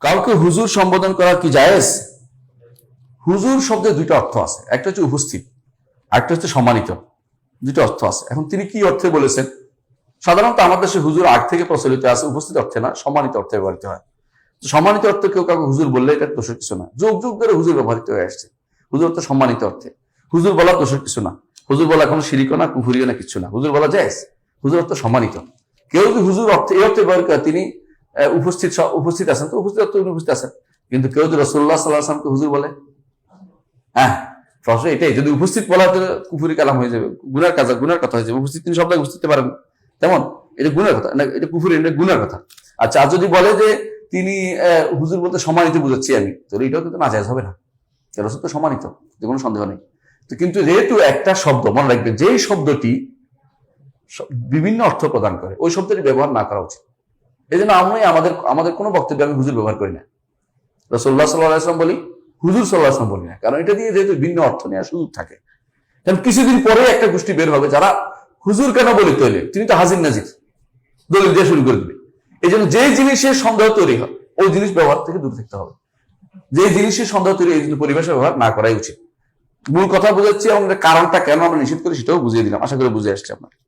কাউকে হুজুর সম্বোধন করা কি জায়েজ? হুজুর শব্দের দুইটা অর্থ আছে। একটা হচ্ছে উপস্থিত একটা হচ্ছে সম্মানিত। দুটো অর্থ আছে। এখন তিনি কি অর্থে বলেছেন? সাধারণত আমাদের দেশে হুজুর আগ থেকে প্রচলিত আছে, উপস্থিত অর্থে না, সম্মানিত অর্থে ব্যবহৃত হয়। সম্মানিত অর্থে কেউ কাউকে হুজুর বললে এটা দোষের কিছু না। যুগ যুগ ধরে হুজুর ব্যবহৃত হয়ে আসছে। হুজুর তো সম্মানিত অর্থে। হুজুর বলা দোষের কিছু না। হুজুর বলা কোনো সিরিকও না কুফুরিও না, কিছু না। হুজুর বলা যায় হুজুর অর্থ সম্মানিত। কেউ যদি হুজুর অর্থে, এই অর্থে ব্যবহার করে, তিনি উপস্থিত উপস্থিত আছেন তো? উপস্থিত উপস্থিত আছেন। কিন্তু কেউ যদি রসুল্লাহ সাল্লাহ আসলামকে হুজুর বলে? হ্যাঁ প্রশ্ন এটাই, যদি উপস্থিত বলা হতো কুফুরি কালাম হয়ে যাবে, গুনার কাজ, গুনার কথা হয়ে যাবে। উপস্থিত তিনি সব জায়গায় উপস্থিত পারেন। তেমন, এটা গুনার কথা, না, এটা কুফুরি, এটা গুনার কথা। আচ্ছা আর যদি বলে যে তিনি হুজুর বলতে সম্মানিত বুঝাচ্ছি আমি, তাহলে এটাও কিন্তু না হবে না। রসুল তো সম্মানিত, যে কোনো সন্দেহ নেই। তো কিন্তু যেহেতু একটা শব্দ, মনে রাখবেন, যেই শব্দটি বিভিন্ন অর্থ প্রদান করে, ওই শব্দটি ব্যবহার না করা উচিত। এই জন্য আমি আমাদের আমাদের কোনো বক্তব্যে আমি হুজুর ব্যবহার করি না। রসল্লাহ সাল্লাহ আসলাম বলি, হুজুর সাল্লাহ আসলাম বলি না। কারণ এটা দিয়ে যেহেতু ভিন্ন অর্থ নেওয়ার সুযোগ থাকে। কারণ কিছুদিন পরে একটা গোষ্ঠী বের হবে যারা হুজুর কেন বলি তৈরি? তিনি তো হাজির নাজির। দলিল দিয়ে শুরু করে দিবে। এই জন্য যে জিনিসের সন্দেহ তৈরি হয়, ওই জিনিস ব্যবহার থেকে দূরে থাকতে হবে। যে জিনিসের সন্দেহ তৈরি এই জিনিস পরিবেশে ব্যবহার না করাই উচিত। মূল কথা বোঝাচ্ছি এবং কারণটা কেন আমরা নিষেধ করি সেটাও বুঝিয়ে দিলাম। আশা করি বুঝে আসছে আপনার।